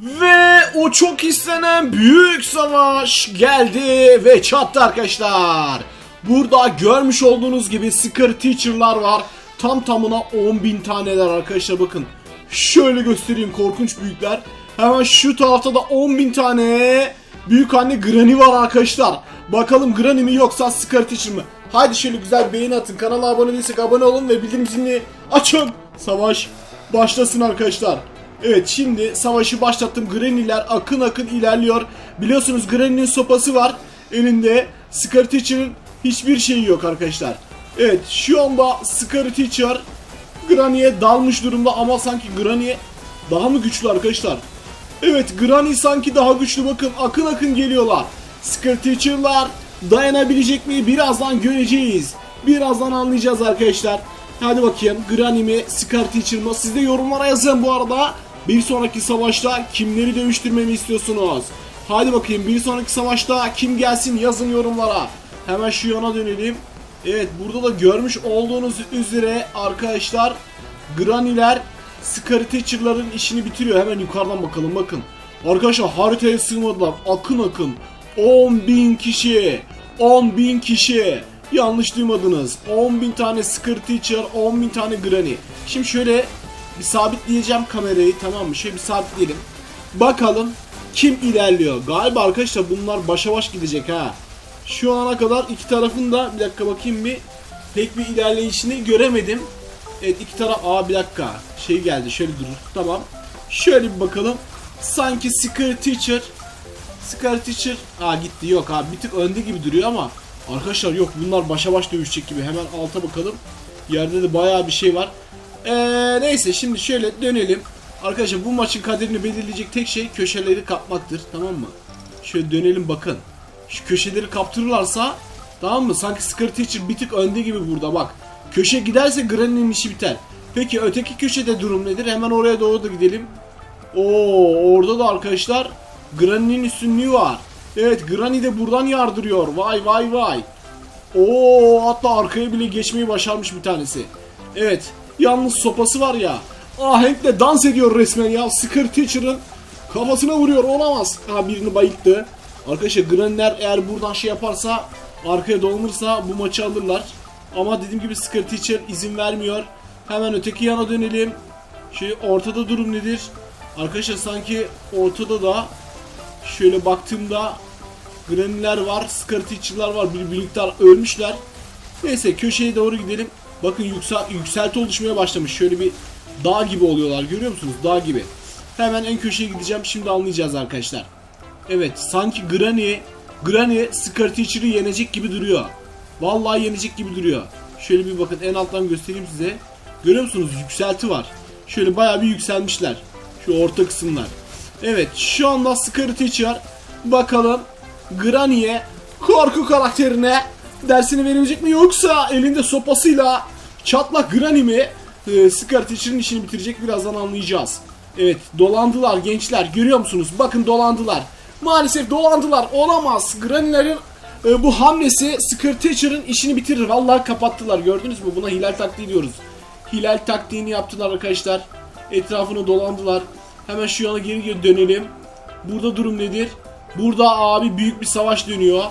Ve o çok istenen büyük savaş geldi ve çattı arkadaşlar. Burada görmüş olduğunuz gibi Scare Teacher'lar var. Tam tamına 10.000 taneler arkadaşlar bakın. Şöyle göstereyim korkunç büyükler. Hemen şu tarafta da 10.000 tane büyük anne Granny var arkadaşlar. Bakalım Granny mi yoksa Scare Teacher mı? Haydi şöyle güzel beğeni atın. Kanala abone değilsek abone olun ve bildirim zilini açın. Savaş başlasın arkadaşlar. Evet şimdi savaşı başlattım. Granny'ler akın akın ilerliyor. Biliyorsunuz Granny'nin sopası var elinde. Scare Teacher'ın hiçbir şeyi yok arkadaşlar. Evet şu anda Scare Teacher Granny'e dalmış durumda ama sanki Granny daha mı güçlü arkadaşlar? Evet Granny sanki daha güçlü bakın akın akın geliyorlar. Scare Teacher'lar dayanabilecek mi birazdan göreceğiz. Birazdan anlayacağız arkadaşlar. Hadi bakayım Granny mi Scare Teacher mı? Siz de yorumlara yazın bu arada. Bir sonraki savaşta kimleri dövüştürmemi istiyorsunuz? Hadi bakayım bir sonraki savaşta kim gelsin yazın yorumlara. Hemen şu yana dönelim. Evet burada da görmüş olduğunuz üzere arkadaşlar Granny'ler Scary işini bitiriyor. Hemen yukarıdan bakalım bakın. Arkadaşlar haritaya sığmadılar. Akın akın. 10.000 kişi. 10.000 kişi. Yanlış duymadınız. 10.000 tane Scary Teacher, 10.000 tane Granny. Şimdi şöyle bir sabitleyeceğim kamerayı tamam mı? Şöyle bir sabitleyelim. Bakalım kim ilerliyor. Galiba arkadaşlar bunlar başa baş gidecek ha. Şu ana kadar iki tarafın da bir dakika bakayım bir pek bir ilerleyişini göremedim. Evet iki taraf aa bir dakika şey geldi şöyle durur tamam. Şöyle bir bakalım. Sanki Scare Teacher Scare Teacher aa gitti yok abi bir tık önde gibi duruyor ama arkadaşlar yok bunlar başa baş dövüşecek gibi hemen alta bakalım. Yerde de bayağı bir şey var. Ee, neyse şimdi şöyle dönelim. Arkadaşlar bu maçın kaderini belirleyecek tek şey köşeleri kapmaktır tamam mı? Şöyle dönelim bakın. Şu köşeleri kaptırırlarsa tamam mı? Sanki Scare Teacher bir tık önde gibi burada bak. Köşe giderse Granny'nin işi biter. Peki öteki köşede durum nedir? Hemen oraya doğru da gidelim. Oo orada da arkadaşlar Granny'nin üstünlüğü var. Evet Granny de buradan yardırıyor. Vay vay vay. Oo hatta arkaya bile geçmeyi başarmış bir tanesi. Evet yalnız sopası var ya. Ahenkle dans ediyor resmen ya. Scare Teacher'ın kafasına vuruyor olamaz. Ha birini bayılttı. Arkadaşlar Granny'ler eğer buradan şey yaparsa arkaya dolanırsa bu maçı alırlar. Ama dediğim gibi Scare Teacher izin vermiyor. Hemen öteki yana dönelim. Şey ortada durum nedir? Arkadaşlar sanki ortada da şöyle baktığımda Granny'ler var, Scare Teacher'lar var. Bir birlikte ölmüşler. Neyse köşeye doğru gidelim. Bakın yüksel, yükselti oluşmaya başlamış. Şöyle bir dağ gibi oluyorlar. Görüyor musunuz? Dağ gibi. Hemen en köşeye gideceğim. Şimdi anlayacağız arkadaşlar. Evet sanki Granny Granny Teacher'ı yenecek gibi duruyor. Vallahi yenecek gibi duruyor. Şöyle bir bakın en alttan göstereyim size. Görüyor musunuz? Yükselti var. Şöyle bayağı bir yükselmişler. Şu orta kısımlar. Evet şu anda Scare Teacher bakalım Granny'e korku karakterine dersini verebilecek mi yoksa elinde sopasıyla çatlak Granny mi e, Teacher'ın işini bitirecek birazdan anlayacağız. Evet dolandılar gençler görüyor musunuz? Bakın dolandılar. Maalesef dolandılar. Olamaz. Granny'lerin e, bu hamlesi Teacher'ın işini bitirir. Vallahi kapattılar. Gördünüz mü? Buna hilal taktiği diyoruz. Hilal taktiğini yaptılar arkadaşlar. Etrafını dolandılar. Hemen şu yana geri dönelim. Burada durum nedir? Burada abi büyük bir savaş dönüyor.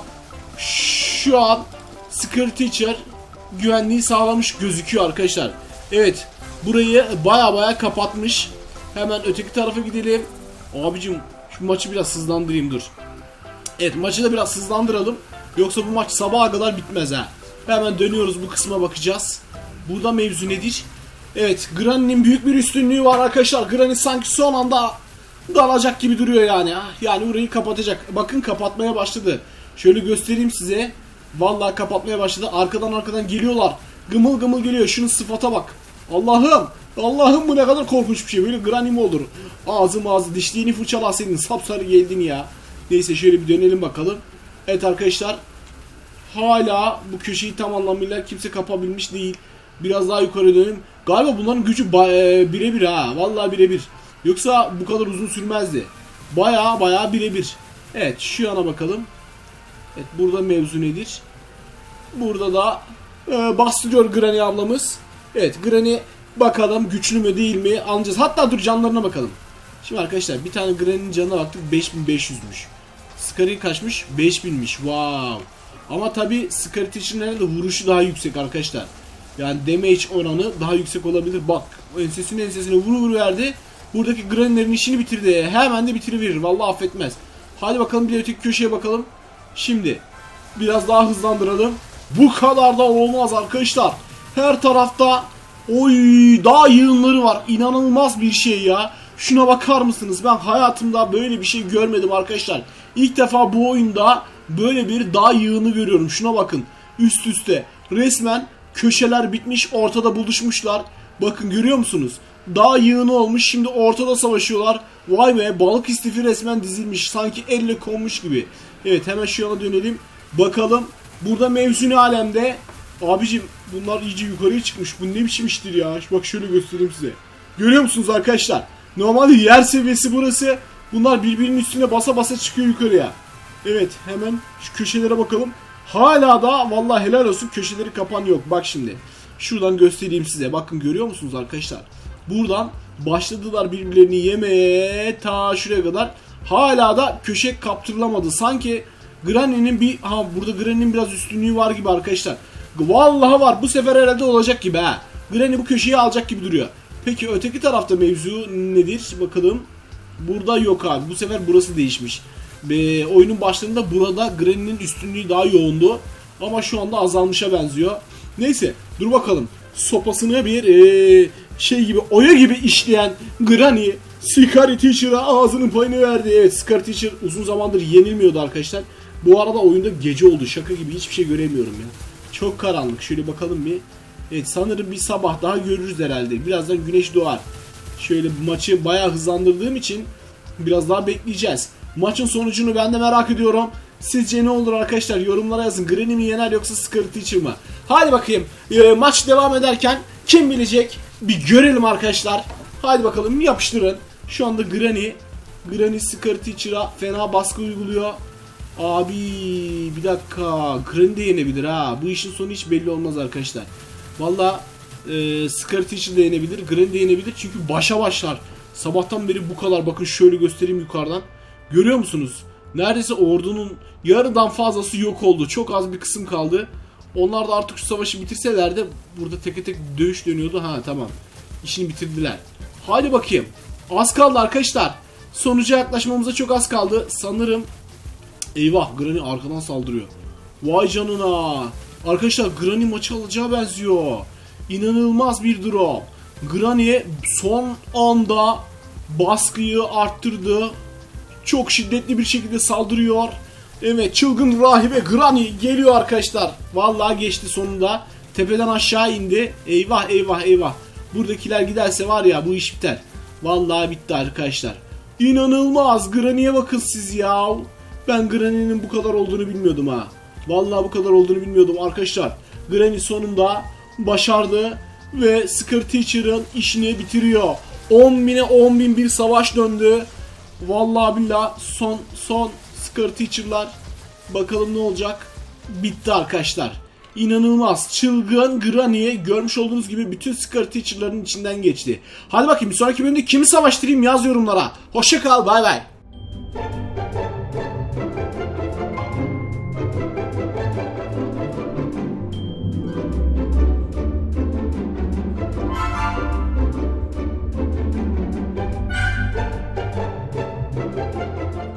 Şu an Scare Teacher güvenliği sağlamış gözüküyor arkadaşlar. Evet. Burayı baya baya kapatmış. Hemen öteki tarafa gidelim. Abicim şu maçı biraz hızlandırayım dur. Evet maçı da biraz hızlandıralım. Yoksa bu maç sabaha kadar bitmez ha. Hemen dönüyoruz bu kısma bakacağız. Burada mevzu nedir? Evet Granny'nin büyük bir üstünlüğü var arkadaşlar. Granny sanki son anda dalacak gibi duruyor yani. Yani burayı kapatacak. Bakın kapatmaya başladı. Şöyle göstereyim size. Vallahi kapatmaya başladı. Arkadan arkadan geliyorlar. Gımıl gımıl geliyor. Şunun sıfata bak. Allah'ım. Allah'ım bu ne kadar korkunç bir şey. Böyle Granny mi olur? Ağzım ağzı dişliğini fırçala senin. Sapsarı geldin ya. Neyse şöyle bir dönelim bakalım. Evet arkadaşlar. Hala bu köşeyi tam anlamıyla kimse kapabilmiş değil. Biraz daha yukarı dönelim. Galiba bunların gücü e, birebir ha. Vallahi birebir. Yoksa bu kadar uzun sürmezdi. Baya baya birebir. Evet şu yana bakalım. Evet burada mevzu nedir? Burada da e, bastırıyor Granny ablamız. Evet Granny bakalım güçlü mü değil mi anlayacağız. Hatta dur canlarına bakalım. Şimdi arkadaşlar bir tane Granny'nin canına baktık 5500'müş. Scary kaçmış? 5000'miş. Wow. Ama tabi Scary Teacher'ın de vuruşu daha yüksek arkadaşlar. Yani damage oranı daha yüksek olabilir. Bak ensesine ensesine vuru vuru verdi. Buradaki Granny'lerin işini bitirdi. Hemen de bitiriverir. Vallahi affetmez. Hadi bakalım bir de öteki köşeye bakalım. Şimdi biraz daha hızlandıralım. Bu kadar da olmaz arkadaşlar. Her tarafta oy daha yığınları var. İnanılmaz bir şey ya. Şuna bakar mısınız? Ben hayatımda böyle bir şey görmedim arkadaşlar. İlk defa bu oyunda böyle bir dağ yığını görüyorum. Şuna bakın. Üst üste. Resmen köşeler bitmiş, ortada buluşmuşlar. Bakın görüyor musunuz? Dağ yığını olmuş, şimdi ortada savaşıyorlar. Vay be, balık istifi resmen dizilmiş. Sanki elle konmuş gibi. Evet, hemen şu yana dönelim. Bakalım. Burada mevzuni alemde. Abicim bunlar iyice yukarıya çıkmış. Bu ne biçim iştir ya? Bak şöyle göstereyim size. Görüyor musunuz arkadaşlar? Normalde yer seviyesi burası. Bunlar birbirinin üstüne basa basa çıkıyor yukarıya. Evet hemen şu köşelere bakalım. Hala da vallahi helal olsun köşeleri kapan yok. Bak şimdi. Şuradan göstereyim size. Bakın görüyor musunuz arkadaşlar? Buradan başladılar birbirlerini yemeye ta şuraya kadar. Hala da köşe kaptırılamadı. Sanki Granny'nin bir ha burada Granny'nin biraz üstünlüğü var gibi arkadaşlar. Vallahi var. Bu sefer herhalde olacak gibi ha. Granny bu köşeyi alacak gibi duruyor. Peki öteki tarafta mevzu nedir? Bakalım. Burada yok abi. Bu sefer burası değişmiş. Ve oyunun başlarında burada Granny'nin üstünlüğü daha yoğundu. Ama şu anda azalmışa benziyor. Neyse dur bakalım. Sopasını bir eee, şey gibi oya gibi işleyen Granny Scary Teacher'a ağzının payını verdi. Evet Scary Teacher uzun zamandır yenilmiyordu arkadaşlar. Bu arada oyunda gece oldu. Şaka gibi hiçbir şey göremiyorum ya. Çok karanlık. Şöyle bakalım bir. Evet sanırım bir sabah daha görürüz herhalde. Birazdan güneş doğar. Şöyle maçı bayağı hızlandırdığım için biraz daha bekleyeceğiz. Maçın sonucunu ben de merak ediyorum. Sizce ne olur arkadaşlar? Yorumlara yazın. Granny mi yener yoksa Scary Teacher mı? Hadi bakayım. Ee, maç devam ederken kim bilecek? Bir görelim arkadaşlar. Hadi bakalım yapıştırın. Şu anda Granny Granny Teacher'a fena baskı uyguluyor. Abi bir dakika. Granny de yenebilir ha. Bu işin sonu hiç belli olmaz arkadaşlar. Valla e, Teacher de yenebilir. Granny de yenebilir. Çünkü başa başlar. Sabahtan beri bu kadar. Bakın şöyle göstereyim yukarıdan. Görüyor musunuz? Neredeyse ordunun yarıdan fazlası yok oldu. Çok az bir kısım kaldı. Onlar da artık şu savaşı bitirseler de burada teke tek dövüş dönüyordu. Ha tamam. İşini bitirdiler. Hadi bakayım. Az kaldı arkadaşlar. Sonuca yaklaşmamıza çok az kaldı. Sanırım Eyvah Granny arkadan saldırıyor. Vay canına. Arkadaşlar Granny maçı alacağı benziyor. İnanılmaz bir drop. Granny son anda baskıyı arttırdı. Çok şiddetli bir şekilde saldırıyor. Evet çılgın rahibe Granny geliyor arkadaşlar. Vallahi geçti sonunda. Tepeden aşağı indi. Eyvah eyvah eyvah. Buradakiler giderse var ya bu iş biter. Vallahi bitti arkadaşlar. İnanılmaz. Granny'e bakın siz ya. Ben Granny'nin bu kadar olduğunu bilmiyordum ha. Vallahi bu kadar olduğunu bilmiyordum arkadaşlar. Granny sonunda başardı ve Scare Teacher'ın işini bitiriyor. 10 bine 10 bin bir savaş döndü. Vallahi billah son son Scare Teacher'lar bakalım ne olacak. Bitti arkadaşlar. İnanılmaz. Çılgın Granny görmüş olduğunuz gibi bütün Scare Teacher'ların içinden geçti. Hadi bakayım bir sonraki bölümde kimi savaştırayım yaz yorumlara. Hoşça kal bay bay.